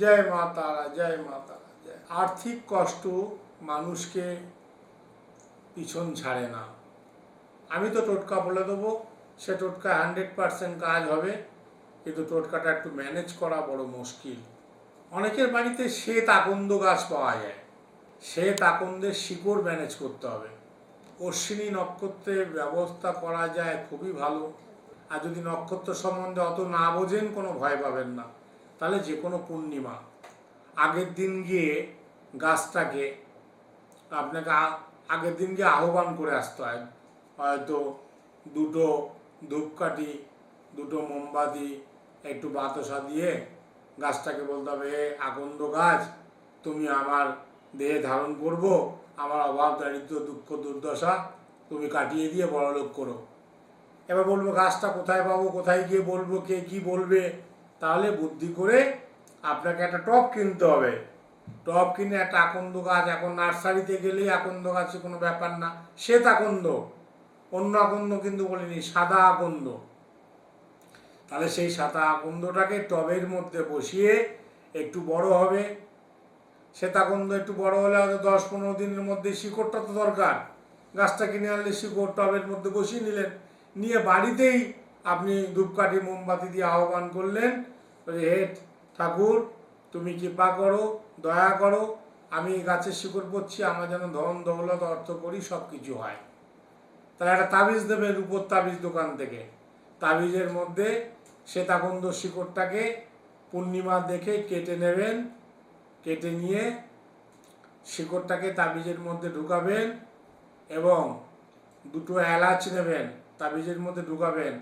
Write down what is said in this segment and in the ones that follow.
জয় মা তারা, জয় মা তারা, জয়। আর্থিক কষ্ট মানুষকে পিছন ছাড়ে না। আমি তো টোটকা বলে দেবো, সে টোটকা হান্ড্রেড পার্সেন্ট কাজ হবে, কিন্তু টোটকাটা একটু ম্যানেজ করা বড় মুশকিল। অনেকের বাড়িতে শ্বেত আকন্দ গাছ পাওয়া যায়। শ্বেত আকন্দের শিকড় ম্যানেজ করতে হবে। অশ্বিনী নক্ষত্রের ব্যবস্থা করা যায় খুবই ভালো। আর যদি নক্ষত্র সম্বন্ধে অত না বোঝেন, কোনো ভয় পাবেন না। তাহলে যে কোনো পূর্ণিমা, আগের দিন গিয়ে গাছটাকে আপনাকে আগের দিন গিয়ে আহ্বান করে আসতে হয়। হয়তো দুটো ধূপকাঠি, দুটো মোমবাতি, একটু বাতাসা দিয়ে গাছটাকে বলতে হবে, "হে আকন্দ গাছ, তুমি আমার দেহে ধারণ করব, আমার অভাব, দারিদ্র, দুঃখ, দুর্দশা, তুমি কাটিয়ে দিয়ে বড়লোক করো। এবার বলব, গাছটা কোথায় পাবো, কোথায় গিয়ে বলব, কে কি বলবে? তাহলে বুদ্ধি করে আপনাকে একটা টব কিনতে হবে। টব কিনে একটা আকন্দ গাছ, এখন নার্সারিতে গেলেই আকন্দ গাছে কোনো ব্যাপার না। শ্বেত আকন্দ, অন্য আকন্দ কিন্তু বলিনি, সাদা আকন্দ। তাহলে সেই সাদা আকন্দটাকে টবের মধ্যে বসিয়ে একটু বড় হবে। শ্বেতাকন্দ একটু বড় হলে হয়তো দশ পনেরো দিনের মধ্যে শিকড়টা তো দরকার। গাছটা কিনে আনলে শিকড় টবের মধ্যে বসিয়ে নিলেন। নিয়ে বাড়িতেই আপনি ধূপকাঠি, মোমবাতি দিয়ে আহ্বান করলেন হে ঠাকুর, তুমি কৃপা করো, দয়া করো, আমি গাছের শিকড় পড়ছি, আমার যেন ধন, দৌলত, অর্থ করি সব কিছু হয়। তাহলে একটা তাবিজ দেবে উপর তাবিজ দোকান থেকে। তাবিজের মধ্যে শ্বেতাকন্দ শিকড়টাকে পূর্ণিমা দেখে কেটে নেবেন, কেটে নিয়ে শিকড়টাকে তাবিজের মধ্যে ঢুকাবেন এবং দুটো এলাচ নেবেন, তাবিজের মধ্যে ঢুকাবেন।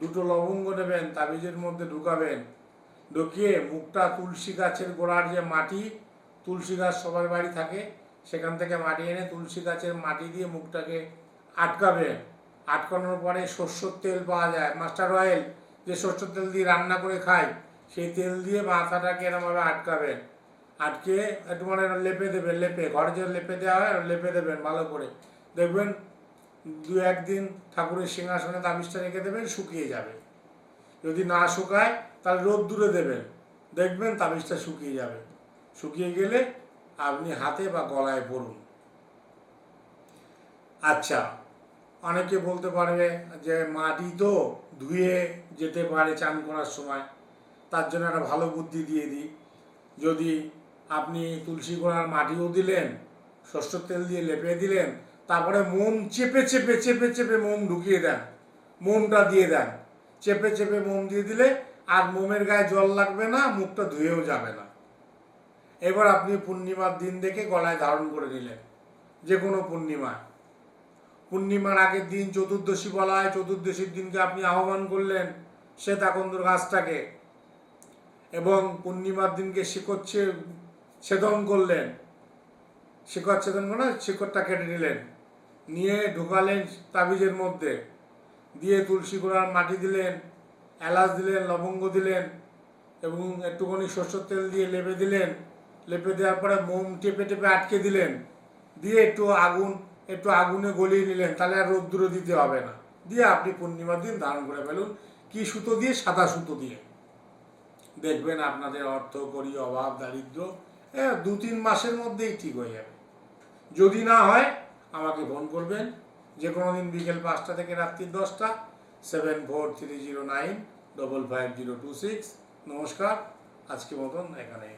দুটো লবঙ্গ নেবেন তাবিজের মধ্যে ঢুকাবেন। ঢুকিয়ে মুখটা তুলসী গাছের গোড়ার যে মাটি, তুলসী গাছ সবার বাড়ি থাকে, সেখান থেকে মাটি এনে তুলসী গাছের মাটি দিয়ে মুখটাকে আটকাবেন। আটকানোর পরে সর্ষের তেল পাওয়া যায়। মাস্টার অয়েল, যে সর্ষের তেল দিয়ে রান্না করে খাই সেই তেল দিয়ে মাথাটাকে এরমভাবে আটকাবেন। আটকে একটু মানে লেপে দেবেন, লেপে, ঘরে যে লেপে দেওয়া হয় লেপে দেবেন ভালো করে। দেখবেন দু একদিন ঠাকুরের সিংহাসনে তাবিজটা রেখে দেবেন, শুকিয়ে যাবে। যদি না শুকায়, তাহলে রোদ দূরে দেবেন। দেখবেন তাবিজটা শুকিয়ে যাবে। শুকিয়ে গেলে আপনি হাতে বা গলায় পরুন আচ্ছা অনেকে বলতে পারবে যে মাটি তো ধুয়ে যেতে পারে চান করার সময়, তার জন্য একটা ভালো বুদ্ধি দিয়ে দিই। যদি আপনি তুলসী গোড়ার মাটিও দিলেন, সর্ষের তেল দিয়ে লেপে দিলেন তারপরে মোম চেপে চেপে চেপে চেপে মোম ঢুকিয়ে দেন। মোমটা দিয়ে দেন। চেপে চেপে মোম দিয়ে দিলে আর মোমের গায়ে জল লাগবে না, মুখটা ধুয়েও যাবে না। এবার আপনি পূর্ণিমার দিন দেখে গলায় ধারণ করে নিলেন, যে কোনো পূর্ণিমা। পূর্ণিমার আগের দিন চতুর্দশী বলা হয়, চতুর্দশীর দিনকে আপনি আহ্বান করলেন শ্বেতাকন্দর গাছটাকে এবং পূর্ণিমার দিনকে শিকড়ছে ছেদন করলেন। শিকড় ছেদন করে শিকড়টা কেটে নিলেন। নিয়ে ঢুকালেন তাবিজের মধ্যে। দিয়ে তুলসী গোড়ার মাটি দিলেন, এলাচ দিলেন, লবঙ্গ দিলেন এবং একটুখানি সরষের তেল দিয়ে লেপে দিলেন। লেপে দেওয়ার পরে মোম টেপে টেপে আটকে দিলেন। দিয়ে একটু আগুন, একটু আগুনে গলিয়ে নিলেন। তাহলে আর রোদ্দুরে দিতে হবে না। দিয়ে আপনি পূর্ণিমার দিন ধারণ করে ফেলুন কি সুতো দিয়ে? সাদা সুতো দিয়ে। দেখবেন আপনাদের অর্থ করি অভাব, দারিদ্র দু তিন মাসের মধ্যেই ঠিক হয়ে যাবে। যদি না হয়, আমাকে ফোন করবেন। যে কোনো দিন বিকেল পাঁচটা থেকে রাত্রি দশটা seven four three zero nine double five zero two six নমস্কার আজকে মতন এখানে